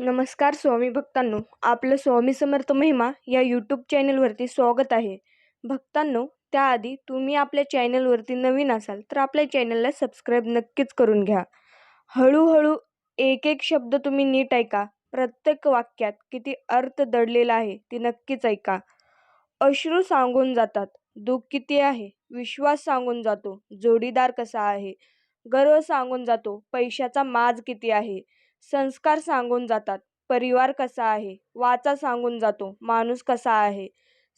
नमस्कार स्वामी भक्तांनो आपलं स्वामी समर्थ महिमा या यूट्यूब चॅनलवरती स्वागत आहे. भक्तांनो त्याआधी तुम्ही आपल्या चॅनलवरती नवीन असाल तर आपल्या चॅनलला सबस्क्राईब नक्कीच करून घ्या. हळूहळू एक एक शब्द तुम्ही नीट ऐका. प्रत्येक वाक्यात किती अर्थ दडलेला आहे ती नक्कीच ऐका. अश्रू सांगून जातात दुःख किती आहे विश्वास सांगून जातो जोडीदार कसा आहे गर्व सांगून जातो पैशाचा माज किती आहे संस्कार सांगून जातात. परिवार कसा आहे? वाचा सांगून जातो. माणूस कसा आहे?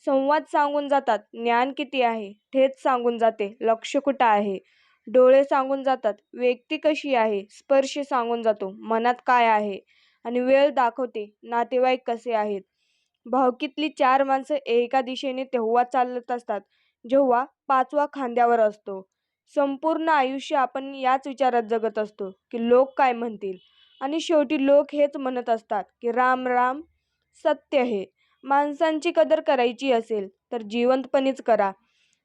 संवाद सांगून जातात. ज्ञान किती आहे? ठेच सांगून जाते. लक्ष कुठं आहे? डोळे सांगून जातात. व्यक्ती कशी आहे? स्पर्श सांगून जातो. मनात काय आहे? आणि वेळ दाखवते. नातेवाईक कसे आहेत? भावकीतली चार माणसं एका दिशेने तेव्हा चालत असतात जेव्हा पाचवा खांद्यावर असतो. संपूर्ण आयुष्य आपण याच विचारात जगत असतो की लोक काय म्हणतील? आणि शेवटी लोक हेच म्हणत असतात की राम राम सत्य हे. माणसांची कदर करायची असेल तर जिवंतपणीच करा.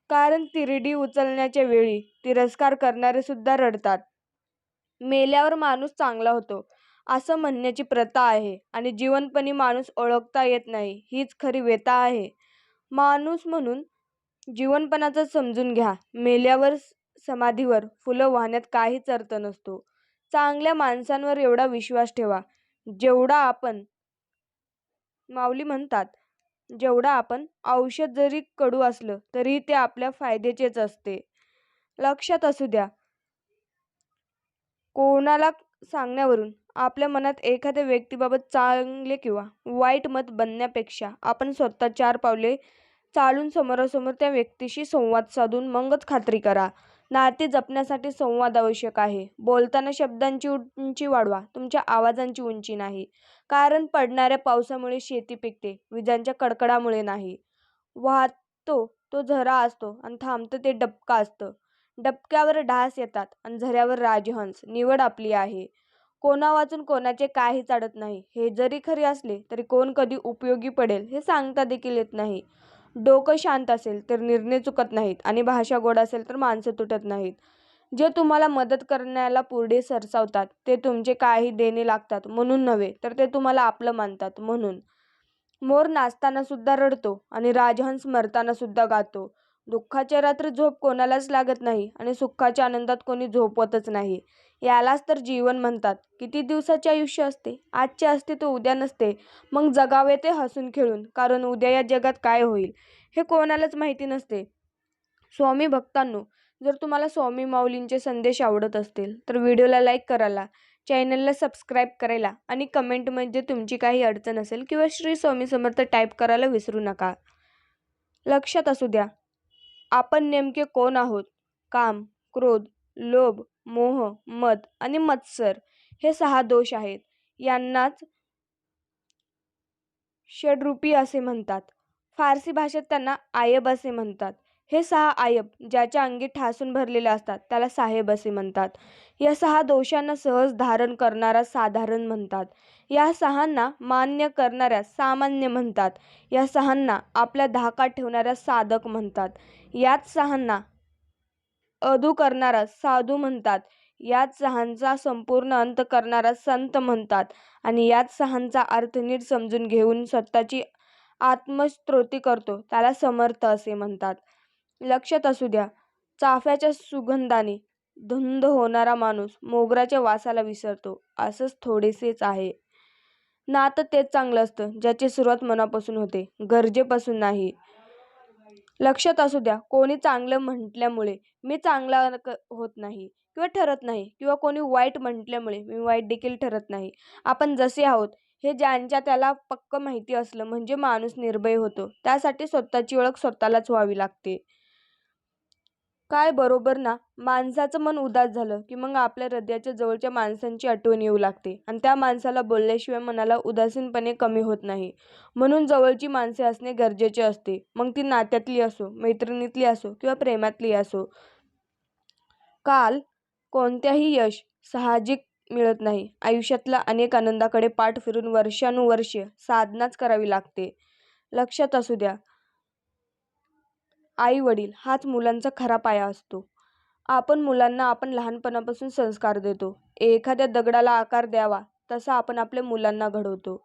कारण तिरडी उचलण्याच्या वेळी तिरस्कार करणारे सुद्धा रडतात. मेल्यावर माणूस चांगला होतो. असं म्हणण्याची प्रथा आहे आणि जिवंतपणी माणूस ओळखता येत नाही हीच खरी व्यथा आहे. माणूस म्हणून जीवनपणाचं समजून घ्या. मेल्यावर समाधीवर फुलं वाहण्यात काहीच अर्थ नसतो. चांगल्या माणसांवर एवढा विश्वास ठेवा. जेवढा आपण माऊली म्हणतात जेवढा आपण औषध जरी कडू असलं तरी ते आपल्या फायद्याचेच असते. लक्षात असू द्या. कोणाला सांगण्यावरून आपल्या मनात एखाद्या व्यक्तीबाबत चांगले किंवा वाईट मत बनण्यापेक्षा आपण स्वतः चार पावले चालून समोरासमोर त्या व्यक्तीशी संवाद साधून मगच खात्री करा. नाते जपण्यासाठी संवाद आवश्यक आहे. बोलताना शब्दांची उंची वाढवा. तुमच्या आवाजांची उंची नाही. कारण पडणाऱ्या पावसामुळे शेती पिकते. विजांच्या कडकडामुळे नाही. वाहतो तो झरा असतो आणि थांबतं ते डबका असतं. डबक्यावर ढास येतात आणि झऱ्यावर राजहंस. निवड आपली आहे. कोणा वाचून कोणाचे काही चाडत नाही. हे जरी खरे असले तरी कोण कधी उपयोगी पडेल हे सांगता देखील येत नाही. डोकं शांत असेल तर निर्णय चुकत नाहीत आणि भाषा गोड असेल तर माणसं तुटत नाहीत. जे तुम्हाला मदत करण्याला पुढे सरसावतात ते तुमचे काही देणे लागतात म्हणून नव्हे तर ते तुम्हाला आपलं मानतात म्हणून. मोर नाचताना सुद्धा रडतो आणि राजहंस मरताना सुद्धा गातो. दुःखाच्या रात्र झोप कोणालाच लागत नाही आणि सुखाच्या आनंदात कोणी झोपवतच नाही. यालाच तर जीवन म्हणतात. किती दिवसाचे आयुष्य असते? आजचे असते तो उद्या नसते. मग जगावे ते हसून खेळून. कारण उद्या या जगात काय होईल? हे कोणालाच माहिती नसते. स्वामी भक्तांनो जर तुम्हाला स्वामी माऊलींचे संदेश आवडत असतील तर व्हिडिओला लाईक करायला चॅनलला सबस्क्राईब करायला आणि कमेंटमध्ये तुमची काही अडचण असेल किंवा श्री स्वामी समर्थ टाईप करायला विसरू नका. लक्षात असू द्या आपण नेमके कोण आहोत? काम क्रोध लोभ मोह मद आणि मत्सर हे सहा दोष आहेत. यांनाच षडरूपी असे म्हणतात. फारसी भाषेत त्यांना आयब असे म्हणतात. हे सहा आयब ज्याच्या अंगी ठासून भरलेले असतात त्याला साहेब असे म्हणतात. या सहा दोषांना सहज धारण करणारा साधारण म्हणतात. या सहांना मान्य करणाऱ्या सामान्य म्हणतात. या सहांना आपल्या धाकात ठेवणाऱ्या साधक म्हणतात. याच सहांना अधू करणारा साधू म्हणतात. याच सहांचा संपूर्ण अंत करणारा संत म्हणतात. आणि याच सहांचा अर्थ नीट समजून घेऊन स्वतःची आत्मस्तोती करतो. त्याला समर्थ असे म्हणतात. लक्षात असू द्या चाफ्याच्या सुगंधाने धुंद होणारा माणूस मोगराच्या वासाला विसरतो. असंच थोडेसेच आहे. नातं तेच चांगलं असतं ज्याची सुरुवात मनापासून होते गरजेपासून नाही. लक्षात असू द्या कोणी चांगलं म्हटल्यामुळे मी चांगला होत नाही किंवा ठरत नाही किंवा कोणी वाईट म्हटल्यामुळे मी वाईट देखील ठरत नाही. आपण जसे आहोत हे ज्यांच्या त्याला पक्क माहिती असलं म्हणजे माणूस निर्भय होतो. त्यासाठी स्वतःची ओळख स्वतःलाच व्हावी लागते. काय बरोबर ना? माणसाचं मन उदास झालं की मग आपल्या हृदयाच्या जवळच्या माणसांची आठवण येऊ लागते आणि त्या माणसाला बोलल्याशिवाय मनाला उदासीनपणे कमी होत नाही. म्हणून जवळची माणसे असणे गरजेचे असते. मग ती नात्यातली असो मैत्रिणीतली असो किंवा प्रेमातली असो. काल कोणत्याही यश साहजिक मिळत नाही. आयुष्यातल्या अनेक आनंदाकडे पाठ फिरून वर्षानुवर्षे साधनाच करावी लागते. लक्षात असू द्या. आई वडील हाच मुलांचा खरा पाया असतो. आपण मुलांना आपण लहानपणापासून संस्कार देतो. एखाद्या दगडाला आकार द्यावा तसा आपण आपल्या मुलांना घडवतो.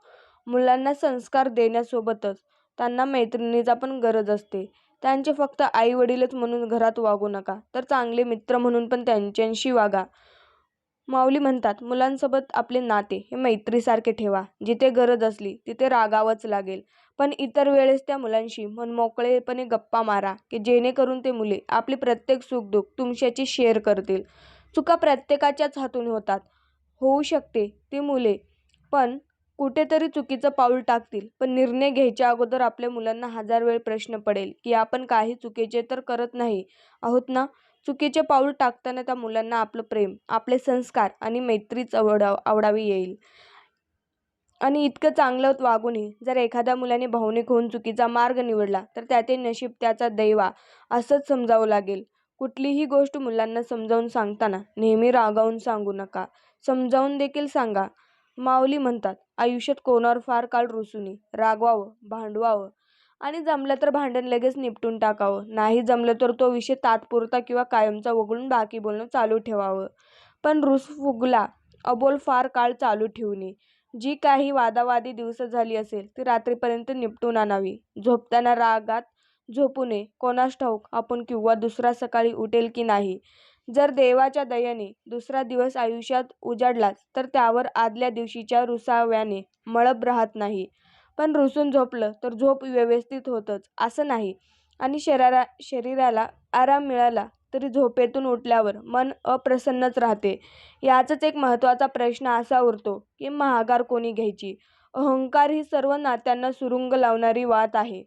मुलांना संस्कार देण्यासोबतच त्यांना मैत्रिणीचा पण गरज असते. त्यांचे फक्त आई वडीलच म्हणून घरात वागू नका तर चांगले मित्र म्हणून पण त्यांच्याशी वागा. माऊली म्हणतात मुलांसोबत आपले नाते हे मैत्रीसारखे ठेवा. जिथे गरज असली तिथे रागावंच लागेल. पण इतर वेळेस त्या मुलांशी मनमोकळेपणे गप्पा मारा की जेणेकरून ते मुले आपली प्रत्येक सुखदुःख तुमच्याशी शेअर करतील. चुका प्रत्येकाच्याच हातून होतात. होऊ शकते ती मुले पण कुठेतरी चुकीचं पाऊल टाकतील. पण निर्णय घ्यायच्या अगोदर आपल्या मुलांना हजार वेळ प्रश्न पडेल की आपण काही चुकीचे तर करत नाही आहोत ना? चुकीचे पाऊल टाकताना त्या मुलांना आपलं प्रेम आपले संस्कार आणि मैत्रीच आवडा आवडावी येईल. आणि इतकं चांगलं वागूनही जर एखाद्या मुलाने भावनिक होऊन चुकीचा मार्ग निवडला तर त्याचे नशीब त्याचा दैवा असंच समजावं लागेल. कुठलीही गोष्ट मुलांना समजावून सांगताना नेहमी रागावून सांगू नका. समजावून देखील सांगा. माऊली म्हणतात आयुष्यात कोणावर फार काळ रुसूनी रागवावं भांडवावं. आणि जमलं तर भांडण लगेच निपटून टाकावं. नाही जमलं तर तो विषय तात्पुरता किंवा कायमचा वगळून बाकी बोलणं चालू ठेवावं. पण रुस फुगला अबोल फार काळ चालू ठेवू नये. जी काही वादावादी दिवस झाली असेल ती रात्रीपर्यंत निपटून आणावी. झोपताना रागात झोपू नये. कोणास ठाऊक आपण किंवा दुसरा सकाळी उठेल की नाही. जर देवाच्या दयेने दुसरा दिवस आयुष्यात उजाडलाच तर त्यावर आदल्या दिवशीच्या रुसाव्याने मळब राहत नाही. पण रुसून झोपलं तर झोप व्यवस्थित होतच असं नाही. आणि शरीरा शरीराला आराम मिळाला तरी झोपेतून उठल्यावर मन अप्रसन्नच राहते. याचाच एक महत्त्वाचा प्रश्न असा उरतो की महागार कोणी घ्यायची? अहंकार ही सर्व नात्यांना सुरुंग लावणारी वात आहे.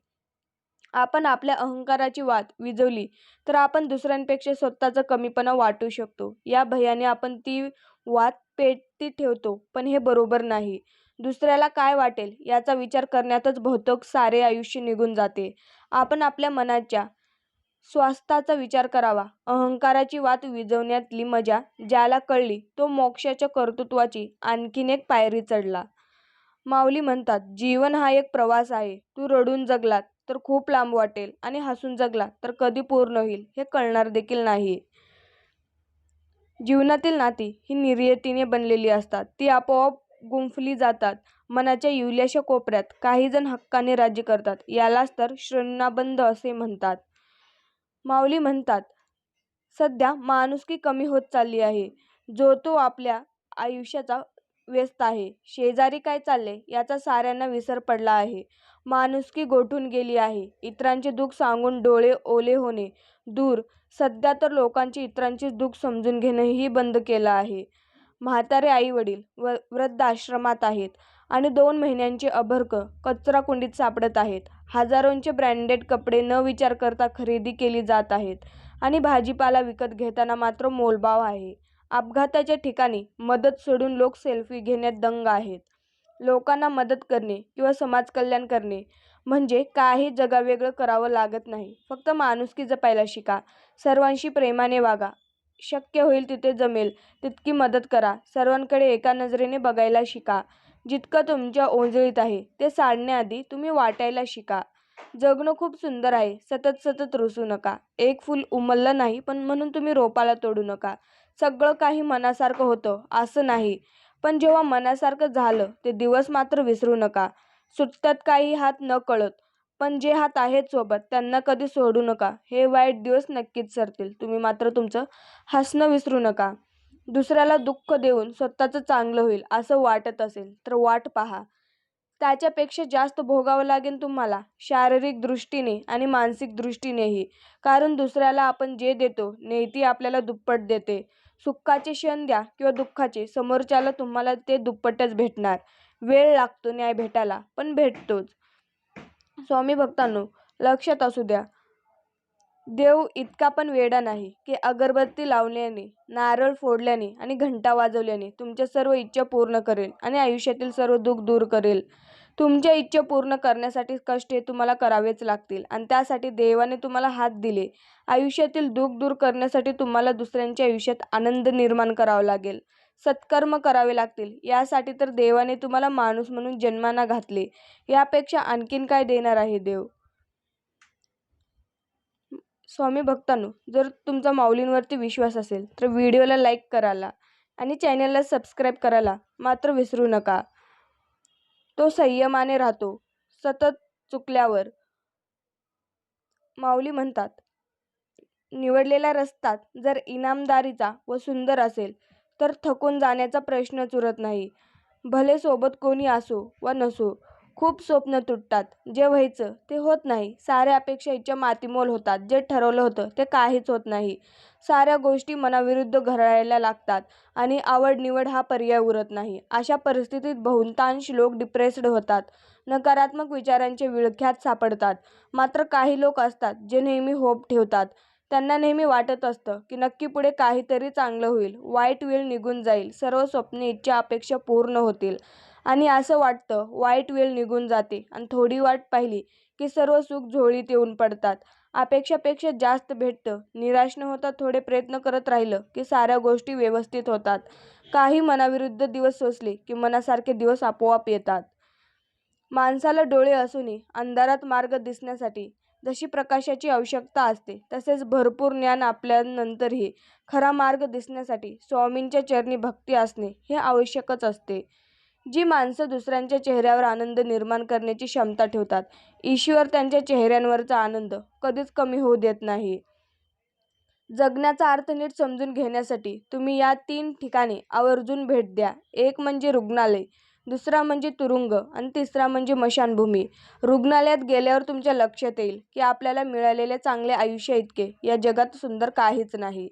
आपण आपल्या अहंकाराची वात विजवली तर आपण दुसऱ्यांपेक्षा स्वतःचा कमीपणा वाटू शकतो. या भयाने आपण ती वात पेटती ठेवतो पण हे बरोबर नाही. दुसऱ्याला काय वाटेल याचा विचार करण्यातच बहुतेक सारे आयुष्य निघून जाते. आपण आपल्या मनाच्या स्वास्थाचा विचार करावा. अहंकाराची वात विझवण्यातली मजा ज्याला कळली तो मोक्षाच्या कर्तृत्वाची आणखीन एक पायरी चढला. माऊली म्हणतात जीवन हा एक प्रवास आहे. तू रडून जगलात तर खूप लांब वाटेल आणि हसून जगला तर कधी पूर्ण होईल हे कळणार देखील नाही. जीवनातील नाती ही निर्यतीने बनलेली असतात. ती आपोआप गुंफली जातात. मनाच्या युल्याशा कोपऱ्यात काही जण हक्काने राज्य करतात. यालाच तर श्रवणाबंद असे म्हणतात. माऊली म्हणतात सध्या माणुसकी कमी होत चालली आहे. जो तो आपल्या आयुष्याचा व्यस्त आहे. शेजारी काय चालले याचा साऱ्यांना विसर पडला आहे. माणुसकी गोठून गेली आहे. इतरांचे दुःख सांगून डोळे ओले होणे. दूर सध्या तर लोकांची इतरांचे दुःख समजून घेणंही बंद केलं आहे. म्हातारे आई वडील व वृद्ध आश्रमात आहेत आणि दोन महिन्यांचे अभर्क कचराकुंडीत सापडत आहेत. हजारोंचे ब्रँडेड कपडे न विचार करता खरेदी केली जात आहेत आणि भाजीपाला विकत घेताना मात्र मोलभाव आहे. अपघाताच्या ठिकाणी मदत सोडून लोक सेल्फी घेण्यात दंग आहेत. लोकांना मदत करणे किंवा समाजकल्याण करणे म्हणजे काही जगावेगळं करावं लागत नाही. फक्त माणुसकी जपायला शिका. सर्वांशी प्रेमाने वागा. शक्य होईल तिथे जमेल तितकी मदत करा. सर्वांकडे एका नजरेने बघायला शिका. जितकं तुमच्या ओंजळीत आहे ते साडण्याआधी तुम्ही वाटायला शिका. जगणं खूप सुंदर आहे सतत सतत रुसू नका. एक फूल उमललं नाही पण म्हणून तुम्ही रोपाला तोडू नका. सगळं काही मनासारखं होतं असं नाही. पण जेव्हा मनासारखं झालं ते दिवस मात्र विसरू नका. सुटतात काही हात न कळत पण जे हात आहेत सोबत त्यांना कधी सोडू नका. हे वाईट दिवस नक्कीच सरतील. तुम्ही मात्र तुमचं हसणं विसरू नका. दुसऱ्याला दुःख देऊन स्वतःचं चांगलं होईल असं वाटत असेल तर वाट पहा. त्याच्यापेक्षा जास्त भोगावं लागेल तुम्हाला शारीरिक दृष्टीने आणि मानसिक दृष्टीनेही. कारण दुसऱ्याला आपण जे देतो नेहती आपल्याला दुप्पट देते. सुखाचे क्षण द्या किंवा दुःखाचे समोरच्याला तुम्हाला ते दुप्पटच भेटणार. वेळ लागतो न्याय भेटायला पण भेटतोच. स्वामी भक्तांनो लक्षात असू द्या देव इतका पण वेडा नाही की अगरबत्ती लावल्याने नारळ फोडल्याने आणि घंटा वाजवल्याने तुमच्या सर्व इच्छा पूर्ण करेल आणि आयुष्यातील सर्व दुःख दूर करेल. तुमच्या इच्छा पूर्ण करण्यासाठी कष्ट हे तुम्हाला करावेच लागतील आणि त्यासाठी देवाने तुम्हाला हात दिले. आयुष्यातील दुःख दूर करण्यासाठी तुम्हाला दुसऱ्यांच्या आयुष्यात आनंद निर्माण करावा लागेल. सत्कर्म करावे लागतील. यासाठी तर देवाने तुम्हाला माणूस म्हणून जन्माना घातले. यापेक्षा आणखीन काय देणार आहे देव? स्वामी भक्तांनो जर तुमचा माऊलींवरती विश्वास असेल तर व्हिडिओला लाईक करायला आणि चॅनलला सबस्क्राईब करायला मात्र विसरू नका. तो संयमाने राहतो. सतत चुकल्यावर माऊली म्हणतात निवडलेला रस्ता जर इनामदारीचा व सुंदर असेल तर थकून जाण्याचा प्रश्नच उरत नाही. भले सोबत कोणी असो वा नसो खूप स्वप्न तुटतात. जे व्हायचं ते होत नाही. साऱ्या अपेक्षा इच्छा मातीमोल होतात. जे ठरवलं होतं ते काहीच होत नाही. साऱ्या गोष्टी मनाविरुद्ध घरायला लागतात आणि आवड निवड हा पर्याय उरत नाही. अशा परिस्थितीत बहुतांश लोक डिप्रेस्ड होतात. नकारात्मक विचारांचे विळख्यात सापडतात. मात्र काही लोक असतात जे नेहमी होप ठेवतात. त्यांना नेहमी वाटत असतं की नक्की पुढे काहीतरी चांगलं होईल. वाईट वेळ निघून जाईल. सर्व स्वप्ने इच्छा अपेक्षा पूर्ण होतील. आणि असं वाटतं वाईट वेळ निघून जाते आणि थोडी वाट पाहिली की सर्व सुख झोळीत येऊन पडतात. अपेक्षापेक्षा जास्त भेटतं. निराश न होता थोडे प्रयत्न करत राहिलं की साऱ्या गोष्टी व्यवस्थित होतात. काही मनाविरुद्ध दिवस सोसले की मनासारखे दिवस आपोआप येतात. माणसाला डोळे असूनही अंधारात मार्ग दिसण्यासाठी जशी प्रकाशाची आवश्यकता असते तसेच भरपूर ज्ञान आपल्यानंतरही खरा मार्ग दिसण्यासाठी स्वामींच्या चरणी भक्ती असणे हे आवश्यकच असते. जी माणसं दुसऱ्यांच्या चेहऱ्यावर आनंद निर्माण करण्याची क्षमता ठेवतात. ईश्वर त्यांच्या चेहऱ्यांवरचा आनंद कधीच कमी होऊ देत नाही. जगण्याचा अर्थ नीट समजून घेण्यासाठी तुम्ही या तीन ठिकाणी आवर्जून भेट द्या. एक म्हणजे रुग्णालय दुसरा म्हणजे तुरुंग आणि तिसरा म्हणजे मशानभूमी रुग्णालयात गेल्यावर तुमच्या लक्षात येईल की आपल्याला मिळालेले चांगले आयुष्य इतके. या जगात सुंदर काहीच नाही.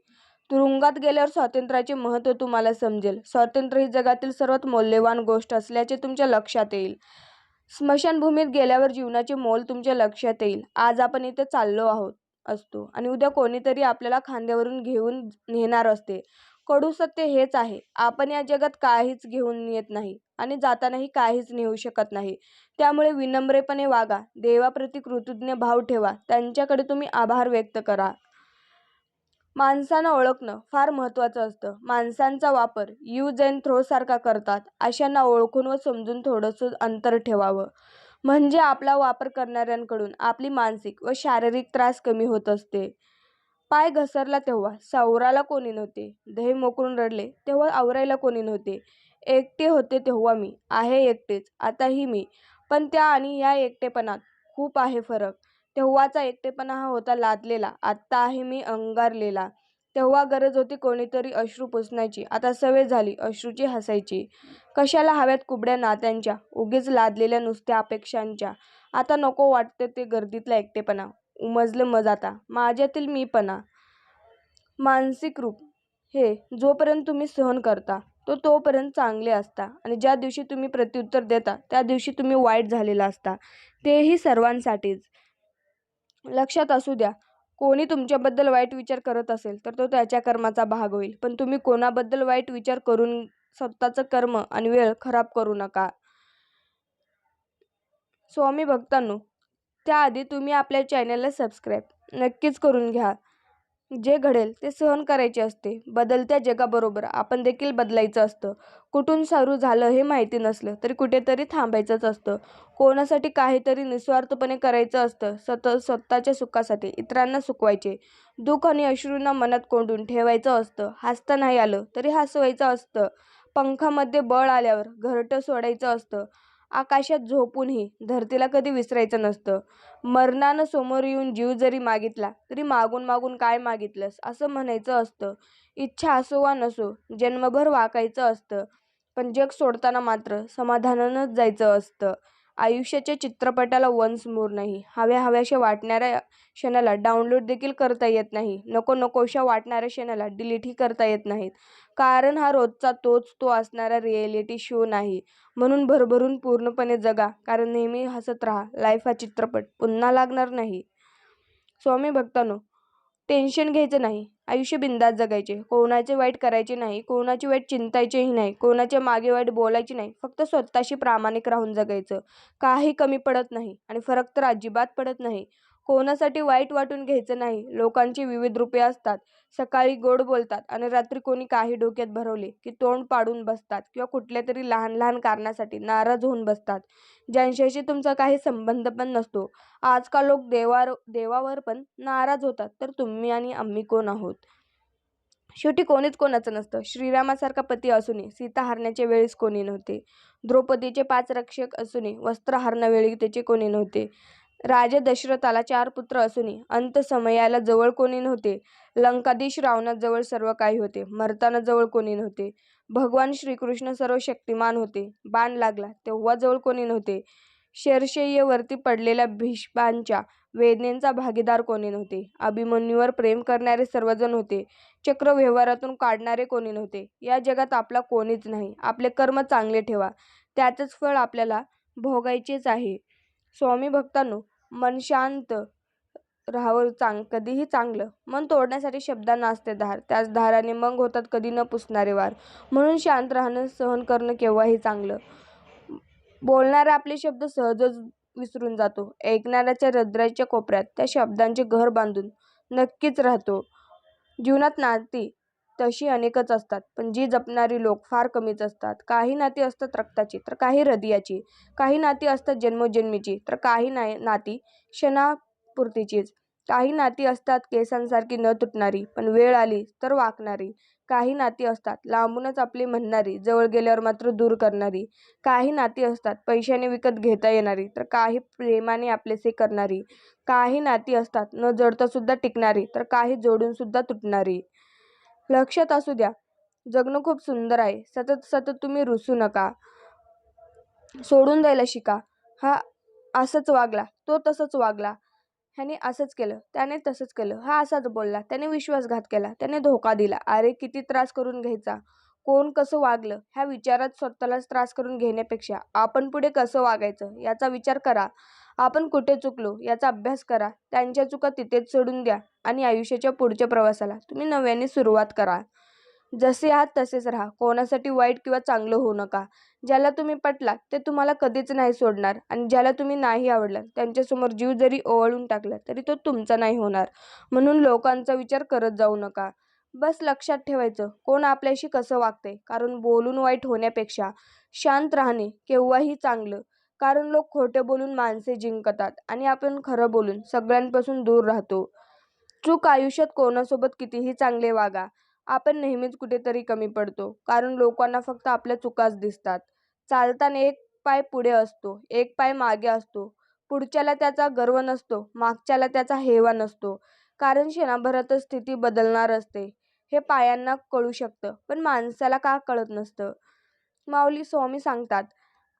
तुरुंगात गेल्यावर स्वातंत्र्याचे महत्त्व तुम्हाला समजेल. स्वातंत्र्य ही जगातील सर्वात मौल्यवान गोष्ट असल्याचे तुमच्या लक्षात येईल. स्मशानभूमीत गेल्यावर जीवनाचे मोल तुमच्या लक्षात येईल. आज आपण इथे चाललो आहोत असतो. आणि उद्या कोणीतरी आपल्याला खांद्यावरून घेऊन नेणार असते. कडू सत्य हेच आहे. आपण या जगात काहीच घेऊन येत नाही आणि जातानाही काहीच नेऊ शकत नाही. त्यामुळे विनम्रपणे वागा. देवाप्रती कृतज्ञ भाव ठेवा. त्यांच्याकडे तुम्ही आभार व्यक्त करा. माणसांना ओळखणं फार महत्त्वाचं असतं. माणसांचा वापर यूज अँड थ्रोसारखा करतात अशांना ओळखून व समजून थोडंसं अंतर ठेवावं. म्हणजे आपला वापर करणाऱ्यांकडून आपली मानसिक व शारीरिक त्रास कमी होत असते. पाय घसरला तेव्हा सावराला कोणी नव्हते. दही मोकळून रडले तेव्हा आवरायला कोणी नव्हते. एकटे होते तेव्हा मी. आहे एकटेच. आताही मी. पण त्या आणि या एकटेपणात खूप आहे फरक. तेव्हाचा एकटेपणा हा होता लादलेला. आत्ता आहे मी अंगारलेला. तेव्हा गरज होती कोणीतरी अश्रू पुसण्याची. आता सवय झाली अश्रूची हसायची. कशाला हव्यात कुबड्या नात्यांच्या? उगीच लादलेल्या नुसत्या अपेक्षांच्या. आता नको वाटते ते गर्दीतला एकटेपणा. उमजलं मज आता. माझ्यातील मीपणा. मानसिक रूप. हे जोपर्यंत तुम्ही सहन करता तो तोपर्यंत चांगले असता. आणि ज्या दिवशी तुम्ही प्रत्युत्तर देता त्या दिवशी तुम्ही वाईट झालेला असता. तेही सर्वांसाठीच. लक्षात असू द्या. कोणी तुमच्याबद्दल वाईट विचार करत असेल तर तो त्याच्या कर्माचा भाग होईल. पण तुम्ही कोणाबद्दल वाईट विचार करून स्वतःचं कर्म आणि वेळ खराब करू नका. स्वामी भक्तांनो त्याआधी तुम्ही आपल्या चॅनलला सबस्क्राईब नक्कीच करून घ्या. जे घडेल ते सहन करायचे असते. बदलत्या जगाबरोबर आपण देखील बदलायचं असतं. कुठून सुरू झालं हे माहिती नसलं तरी कुठेतरी थांबायचंच असतं. कोणासाठी काहीतरी निस्वार्थपणे करायचं असतं सतत स्वतःच्या सुखासाठी इतरांना सुखवायचे दुःख आणि अश्रूंना मनात कोंडून ठेवायचं असतं. हसता नाही आलं तरी हसवायचं असतं. पंखामध्ये बळ आल्यावर घरटं सोडायचं असतं. आकाशात झोपूनही धरतीला कधी विसरायचं नसतं. मरणानं समोर येऊन जीव जरी मागितला तरी मागून मागून काय मागितलंस? असं म्हणायचं असतं. इच्छा असो वा नसो जन्मभर वाकायचं असतं. पण जग सोडताना मात्र समाधानानंच जायचं असतं. आयुष्याच्या चित्रपटाला वन्स मोर नाही. हव्या हव्याशा वाटणाऱ्या क्षणाला डाउनलोड देखील करता येत नाही. नको नकोशा वाटणाऱ्या क्षणाला डिलीटही करता येत नाहीत. कारण हा रोजचा तोच तो असणारा रिॲलिटी शो नाही. म्हणून भरभरून पूर्णपणे जगा कारण नेहमी हसत राहा लाईफ हा चित्रपट पुन्हा लागणार नाही. स्वामी भक्तानो टेन्शन घ्यायचं नाही. आयुष्य बिंदास जगायचे. कोणाचे वाईट करायचे नाही कोणाची वाईट चिंतायचेही नाही कोणाच्या मागे वाईट बोलायचे नाही. फक्त स्वतःशी प्रामाणिक राहून जगायचं. काही कमी पडत नाही आणि फरक तर अजिबात पडत नाही. कोणासाठी वाईट वाटून घ्यायचं नाही. लोकांची विविध रूपे असतात. सकाळी गोड बोलतात आणि रात्री कोणी काही डोक्यात भरवले की तोंड पाडून बसतात किंवा कुठल्या तरी लहान लहान कारणासाठी नाराज होऊन बसतात. ज्यांच्याशी तुमचा काही संबंध पण नसतो. आजकाल लोक देवार देवावर पण नाराज होतात. तर तुम्ही आणि आम्ही कोण आहोत? शेवटी कोणीच कोणाचं नसतं. श्रीरामासारखा पती असूनही सीता हरण्याच्या वेळेस कोणी नव्हते. द्रौपदीचे पाच रक्षक असूनही वस्त्र हरण्यावेळी त्याचे कोणी नव्हते. राजा दशरथाला चार पुत्र असूनही अंतसमयाला जवळ कोणी नव्हते. लंकाधीश रावणाजवळ सर्व काही होते. मरताना जवळ कोणी नव्हते. भगवान श्रीकृष्ण सर्व शक्तिमान होते. बाण लागला तेव्हा जवळ कोणी नव्हते. शरशय्येवरती पडलेल्या भीष्मांच्या वेदनेचा भागीदार कोणी नव्हते. अभिमन्यूवर प्रेम करणारे सर्वजण होते. चक्र व्यवहारातून काढणारे कोणी नव्हते. या जगात आपला कोणीच नाही. आपले कर्म चांगले ठेवा. त्याचंच फळ आपल्याला भोगायचेच आहे. स्वामी भक्तांनो मन शांत राहावं चांग कधीही चांगलं. मन तोडण्यासाठी शब्दांना असते धार. त्याच धाराने मग होतात कधी न पुसणारे वार. म्हणून शांत राहणं सहन करणं केव्हाही चांगलं. बोलणारे आपले शब्द सहजच विसरून जातो. ऐकणाऱ्याच्या हृदयाच्या कोपऱ्यात त्या शब्दांचे घर बांधून नक्कीच राहतो. जीवनात नाती तशी अनेकच असतात. पण जी जपणारी लोक फार कमीच असतात. काही नाती असतात रक्ताची तर काही हृदयाची. काही नाती असतात जन्मोजन्मीची तर काही नाही नाती क्षणापुरतीचीच. काही नाती असतात केसांसारखी न तुटणारी पण वेळ आली तर वाकणारी. काही नाती असतात लांबूनच आपली म्हणणारी जवळ गेल्यावर मात्र दूर करणारी. काही नाती असतात पैशाने विकत घेता येणारी तर काही प्रेमाने आपलेसे करणारी. काही नाती असतात न जडतासुद्धा टिकणारी तर काही जोडूनसुद्धा तुटणारी. लक्षात असू द्या. जगणं खूप सुंदर आहे. सतत सतत तुम्ही रुसू नका. सोडून द्यायला शिका. हा असंच वागला. तो तसंच वागला. ह्याने असंच केलं. त्याने तसंच केलं. हा असाच बोलला. त्याने विश्वासघात केला. त्याने धोका दिला. अरे किती त्रास करून घ्यायचा? कोण कसं वागलं? ह्या विचारात स्वतःलाच त्रास करून घेण्यापेक्षा आपण पुढे कसं वागायचं? याचा विचार करा. आपण कुठे चुकलो याचा अभ्यास करा. त्यांच्या चुका तिथेच सोडून द्या आणि आयुष्याच्या पुढच्या प्रवासाला तुम्ही नव्याने सुरुवात करा. जसे आहात तसेच राहा. कोणासाठी वाईट किंवा चांगलं होऊ नका. ज्याला तुम्ही पटलात ते तुम्हाला कधीच नाही सोडणार आणि ज्याला तुम्ही नाही आवडलात त्यांच्यासमोर जीव जरी ओवाळून टाकला तरी तो तुमचा नाही होणार. म्हणून लोकांचा विचार करत जाऊ नका. बस लक्षात ठेवायचं कोण आपल्याशी कसं वागते कारण बोलून वाईट होण्यापेक्षा शांत राहणे केव्हाही चांगलं. कारण लोक खोटे बोलून माणसे जिंकतात आणि आपण खरं बोलून सगळ्यांपासून दूर राहतो. चूक आयुष्यात कोणासोबत कितीही चांगले वागा. आपण नेहमीच कुठेतरी कमी पडतो. कारण लोकांना फक्त आपल्या चुकाच दिसतात. चालताना एक पाय पुढे असतो एक पाय मागे असतो. पुढच्याला त्याचा गर्व नसतो मागच्याला त्याचा हेवा नसतो. कारण क्षणाभरातच स्थिती बदलणार असते. हे पायांना कळू शकतं पण माणसाला का कळत नसतं? माऊली स्वामी सांगतात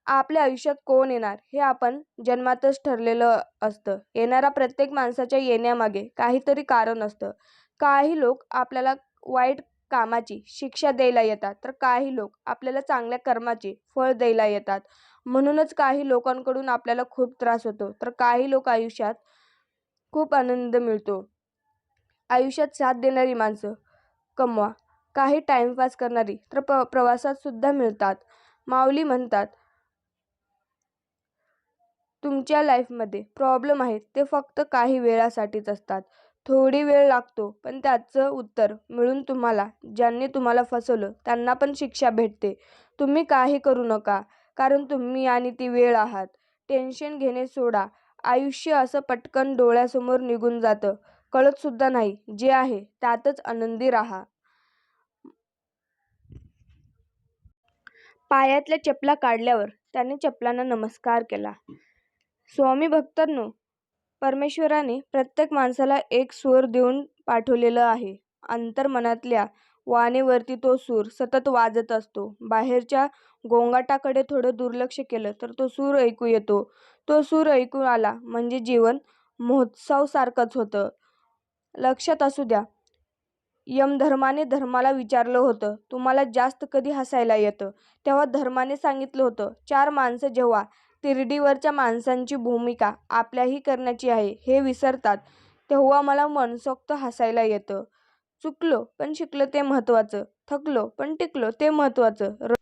आपल्या आयुष्यात कोण येणार? हे आपण जन्मातच ठरलेलं असतं. येणारा प्रत्येक माणसाच्या येण्यामागे काहीतरी कारण असतं. काही लोक आपल्याला वाईट कामाची शिक्षा द्यायला येतात तर काही लोक आपल्याला चांगल्या कर्माचे फळ द्यायला येतात. म्हणूनच काही लोकांकडून आपल्याला खूप त्रास होतो तर काही लोक आयुष्यात खूप आनंद मिळतो. आयुष्यात साथ देणारी माणसं कमवा. काही टाईमपास करणारी तर प प्रवासातसुद्धा मिळतात. माऊली म्हणतात तुमच्या लाईफमध्ये प्रॉब्लेम आहेत ते फक्त काही वेळासाठीच असतात. थोडी वेळ लागतो पण त्याचं उत्तर मिळून तुम्हाला ज्यांनी तुम्हाला फसवलं त्यांना पण शिक्षा भेटते. तुम्ही काही करू नका कारण तुम्ही आणि ती वेळ आहात. टेन्शन घेणे सोडा. आयुष्य असं पटकन डोळ्यासमोर निघून जातं. कळतसुद्धा नाही जे आहे त्यातच आनंदी राहा. पायातल्या चपला काढल्यावर त्याने चपलांना नमस्कार केला. स्वामी भक्तांनो परमेश्वराने प्रत्येक माणसाला एक सूर देऊन पाठवलेलं आहे. अंतर्मनातल्या वाणीवरती तो सूर सतत वाजत असतो. बाहेरच्या गोंगाटाकडे थोडं दुर्लक्ष केलं तर तो सूर ऐकू येतो. तो सूर ऐकू आला म्हणजे जीवन महोत्सवसारखंच होतं. लक्षात असू द्या यमधर्माने धर्माला विचारलं होतं. तुम्हाला जास्त कधी हसायला येतं? तेव्हा धर्माने सांगितलं होतं चार माणसं जेव्हा तिरडीवरच्या माणसांची भूमिका आपल्याही करण्याची आहे हे विसरतात. तेव्हा मला मनसोक्त हसायला येतं. चुकलो पण शिकलो ते महत्त्वाचं. थकलो पण टिकलो ते महत्त्वाचं. र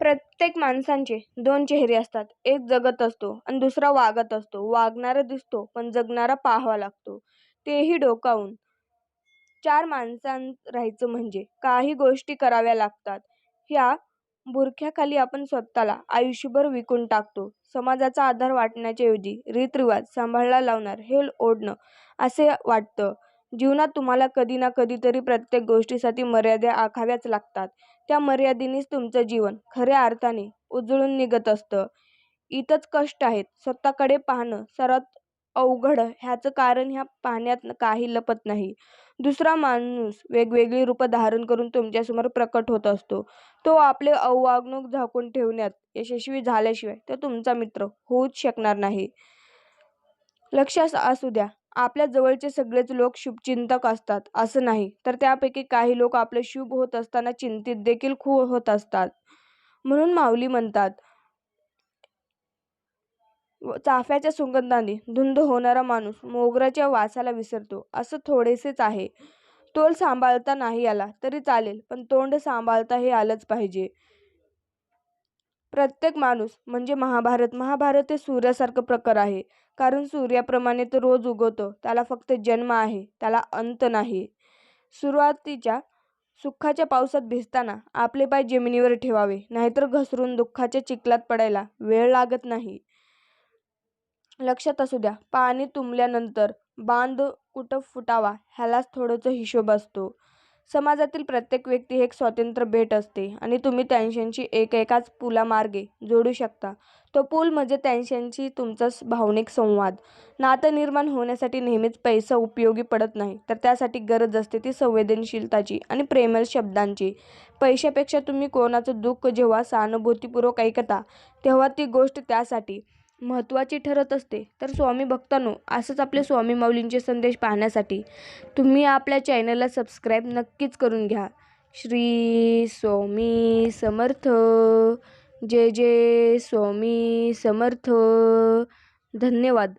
प्रत्येक माणसांचे दोन चेहरे असतात. एक जगत असतो आणि दुसरा वागत असतो. वागणारा दिसतो पण जगणारा पाहावा लागतो. तेही डोकावून. चार माणसां राहायचं म्हणजे काही गोष्टी कराव्या लागतात. ह्या बुरख्याखाली आपण स्वतःला आयुष्यभर विकून टाकतो. समाजाचा आधार वाटण्याच्या ऐवजी रीतरिवाज सांभाळायला लावणार हे ओढणं असे वाटतं. जीवनात तुम्हाला कधी ना कधीतरी प्रत्येक गोष्टीसाठी मर्यादा आखाव्याच लागतात. त्या मर्यादेनेच तुमचं जीवन खऱ्या अर्थाने उजळून निघत असतं. इथंच कष्ट आहेत. स्वतःकडे पाहणं सर्वात अवघड ह्याचं कारण ह्या पाहण्यात काही लपत नाही. दुसरा माणूस वेगवेगळी रूपं धारण करून तुमच्यासमोर प्रकट होत असतो. तो आपले अववागणूक झाकून ठेवण्यात यशस्वी झाल्याशिवाय तो तुमचा मित्र होऊच शकणार नाही. लक्षात असू द्या आपल्या जवळचे सगळेच लोक शुभचिंतक असतात असं नाही तर त्यापैकी काही लोक आपलं शुभ होत असताना चिंतित देखील खूप होत असतात. म्हणून माऊली म्हणतात चाफ्याच्या सुगंधाने धुंद होणारा माणूस मोगऱ्याच्या वासाला विसरतो. असं थोडेसेच आहे. तोल सांभाळता नाही आला तरी चालेल पण तोंड सांभाळता हे आलंच पाहिजे. प्रत्येक माणूस म्हणजे महाभारत महाभारत हे सूर्यासारखं प्रकार आहे. कारण सूर्याप्रमाणे तो रोज उगवतो त्याला फक्त जन्म आहे त्याला अंत नाही. सुरुवातीच्या सुखाच्या पावसात भिजताना आपले पाय जमिनीवर ठेवावे नाहीतर घसरून दुःखाच्या चिखलात पडायला वेळ लागत नाही. लक्षात असू द्या पाणी तुंबल्यानंतर बांध कुठं फुटावा ह्यालाच थोडंसं हिशोब असतो. समाजातील प्रत्येक व्यक्ती एक स्वतंत्र भेट असते आणि तुम्ही त्यांच्याशी एक एकाच पुलामार्गे जोडू शकता. तो पूल म्हणजे त्यांच्याशी तुमचा भावनिक संवाद. नातं निर्माण होण्यासाठी नेहमीच पैसा उपयोगी पडत नाही तर त्यासाठी गरज असते ती संवेदनशीलताची आणि प्रेमळ शब्दांची. पैशापेक्षा तुम्ही कोणाचं दुःख जेव्हा सहानुभूतीपूर्वक ऐकता तेव्हा ती गोष्ट त्यासाठी. महत्त्वाची ठरत असते. तर स्वामी भक्तांनो असंच आपले स्वामी माऊलींचे संदेश पाहण्यासाठी तुम्ही आपल्या चॅनलला सबस्क्राईब नक्कीच करून घ्या. श्री स्वामी समर्थ. जय जय स्वामी समर्थ. धन्यवाद.